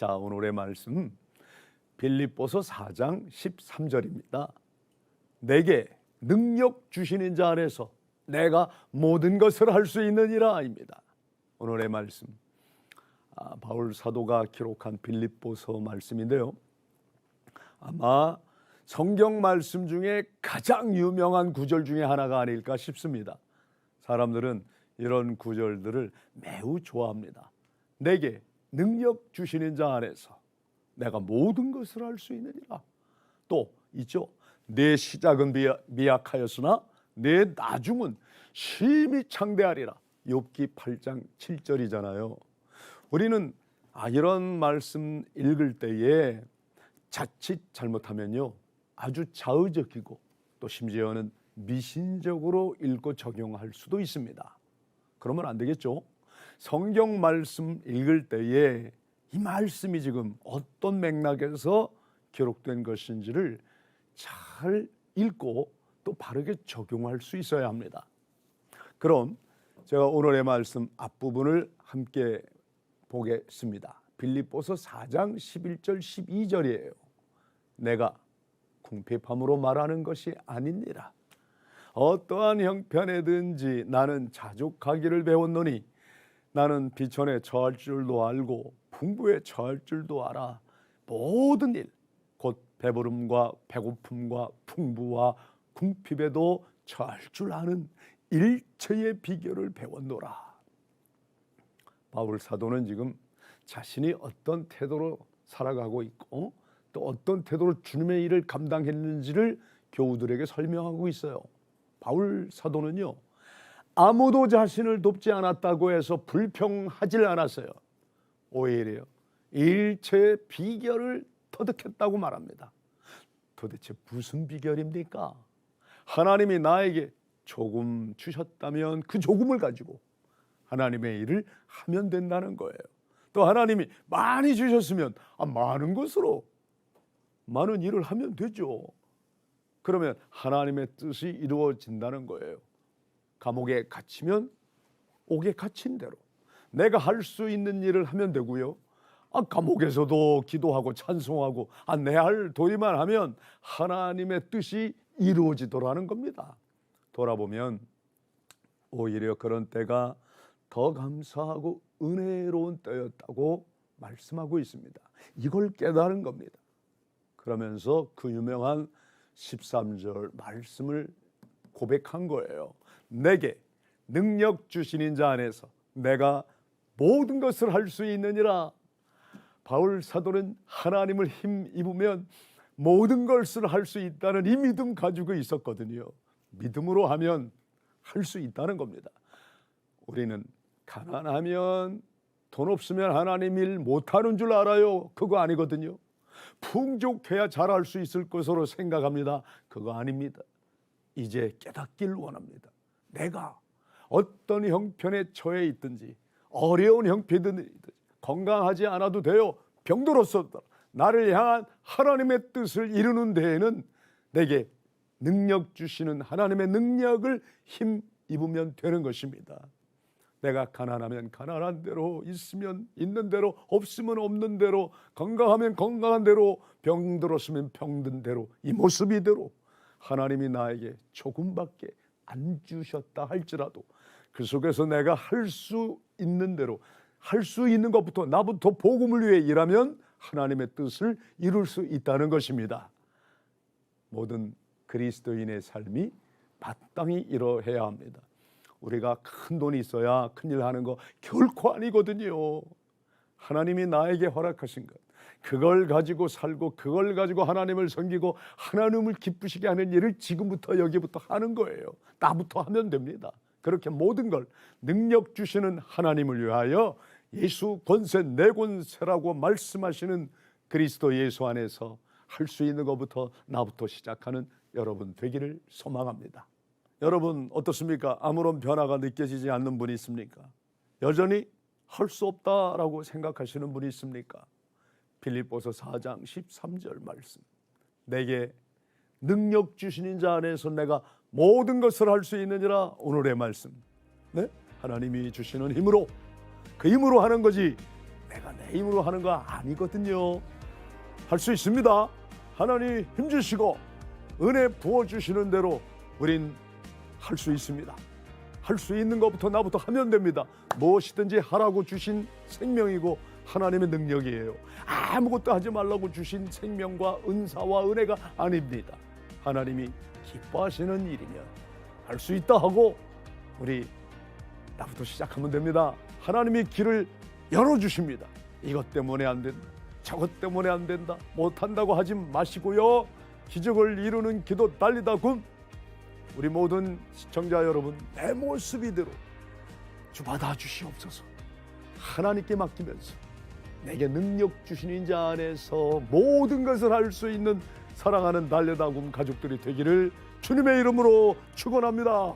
자, 오늘의 말씀 빌립보서 4장 13절입니다. 내게 능력 주시는 자 안에서 내가 모든 것을 할 수 있느니라입니다. 오늘의 말씀 아, 바울 사도가 기록한 빌립보서 말씀인데요. 아마 성경 말씀 중에 가장 유명한 구절 중에 하나가 아닐까 싶습니다. 사람들은 이런 구절들을 매우 좋아합니다. 내게 능력 주시는 자 안에서 내가 모든 것을 할 수 있느니라. 또 있죠. 내 시작은 미약- 미약하였으나 내 나중은 심히 창대하리라. 욥기 8장 7절이잖아요. 우리는 아, 이런 말씀 읽을 때에 자칫 잘못하면요 아주 자의적이고 또 심지어는 미신적으로 읽고 적용할 수도 있습니다. 그러면 안 되겠죠. 성경 말씀 읽을 때에 이 말씀이 지금 어떤 맥락에서 기록된 것인지를 잘 읽고 또 바르게 적용할 수 있어야 합니다. 그럼 제가 오늘의 말씀 앞부분을 함께 보겠습니다. 빌립보서 4장 11절 12절이에요. 내가 궁핍함으로 말하는 것이 아니니라. 어떠한 형편에든지 나는 자족하기를 배웠노니 나는 비천에 처할 줄도 알고 풍부에 처할 줄도 알아. 모든 일, 곧 배부름과 배고픔과 풍부와 궁핍에도 처할 줄 아는 일체의 비결을 배웠노라. 바울 사도는 지금 자신이 어떤 태도로 살아가고 있고 또 어떤 태도로 주님의 일을 감당했는지를 교우들에게 설명하고 있어요. 바울 사도는요. 아무도 자신을 돕지 않았다고 해서 불평하질 않았어요. 오히려 일체의 비결을 터득했다고 말합니다. 도대체 무슨 비결입니까? 하나님이 나에게 조금 주셨다면 그 조금을 가지고 하나님의 일을 하면 된다는 거예요. 또 하나님이 많이 주셨으면 아, 많은 것으로 많은 일을 하면 되죠. 그러면 하나님의 뜻이 이루어진다는 거예요. 감옥에 갇히면 옥에 갇힌 대로 내가 할 수 있는 일을 하면 되고요. 아, 감옥에서도 기도하고 찬송하고 아, 내할 도리만 하면 하나님의 뜻이 이루어지더라는 겁니다. 돌아보면 오히려 그런 때가 더 감사하고 은혜로운 때였다고 말씀하고 있습니다. 이걸 깨달은 겁니다. 그러면서 그 유명한 13절 말씀을 고백한 거예요. 내게 능력 주시는 자 안에서 내가 모든 것을 할 수 있느니라. 바울 사도는 하나님을 힘 입으면 모든 것을 할 수 있다는 이 믿음 가지고 있었거든요. 믿음으로 하면 할 수 있다는 겁니다. 우리는 가난하면 돈 없으면 하나님 일 못하는 줄 알아요. 그거 아니거든요. 풍족해야 잘할 수 있을 것으로 생각합니다. 그거 아닙니다. 이제 깨닫길 원합니다. 내가 어떤 형편에 처해 있든지 어려운 형편이든지 건강하지 않아도 돼요. 병들었어도 나를 향한 하나님의 뜻을 이루는 데에는 내게 능력 주시는 하나님의 능력을 힘 입으면 되는 것입니다. 내가 가난하면 가난한 대로 있으면 있는 대로 없으면 없는 대로 건강하면 건강한 대로 병들었으면 병든 대로 이 모습 이대로 하나님이 나에게 조금밖에 안 주셨다 할지라도 그 속에서 내가 할 수 있는 대로 할 수 있는 것부터 나부터 복음을 위해 일하면 하나님의 뜻을 이룰 수 있다는 것입니다. 모든 그리스도인의 삶이 마땅히 이러해야 합니다. 우리가 큰 돈이 있어야 큰일 하는 거 결코 아니거든요. 하나님이 나에게 허락하신 것. 그걸 가지고 살고 그걸 가지고 하나님을 섬기고 하나님을 기쁘시게 하는 일을 지금부터 여기부터 하는 거예요. 나부터 하면 됩니다. 그렇게 모든 걸 능력 주시는 하나님을 위하여 예수 권세 내 권세라고 말씀하시는 그리스도 예수 안에서 할 수 있는 것부터 나부터 시작하는 여러분 되기를 소망합니다. 여러분 어떻습니까? 아무런 변화가 느껴지지 않는 분이 있습니까? 여전히 할 수 없다라고 생각하시는 분이 있습니까? 빌립보서 4장 13절 말씀. 내게 능력 주시는 자 안에서 내가 모든 것을 할 수 있느니라 오늘의 말씀. 네? 하나님이 주시는 힘으로 그 힘으로 하는 거지 내가 내 힘으로 하는 거 아니거든요. 할 수 있습니다. 하나님 힘 주시고 은혜 부어 주시는 대로 우린 할 수 있습니다. 할 수 있는 것부터 나부터 하면 됩니다. 무엇이든지 하라고 주신 생명이고 하나님의 능력이에요. 아무것도 하지 말라고 주신 생명과 은사와 은혜가 아닙니다. 하나님이 기뻐하시는 일이면 할 수 있다 하고 우리 나부터 시작하면 됩니다. 하나님이 길을 열어 주십니다. 이것 때문에 안 된다. 저것 때문에 안 된다. 못 한다고 하지 마시고요. 기적을 이루는 기도 달리다 군 우리 모든 시청자 여러분 내 모습 이대로 주 받아 주시옵소서. 하나님께 맡기면서 내게 능력 주신 자 안에서 모든 것을 할 수 있는 사랑하는 달려다군 가족들이 되기를 주님의 이름으로 축원합니다.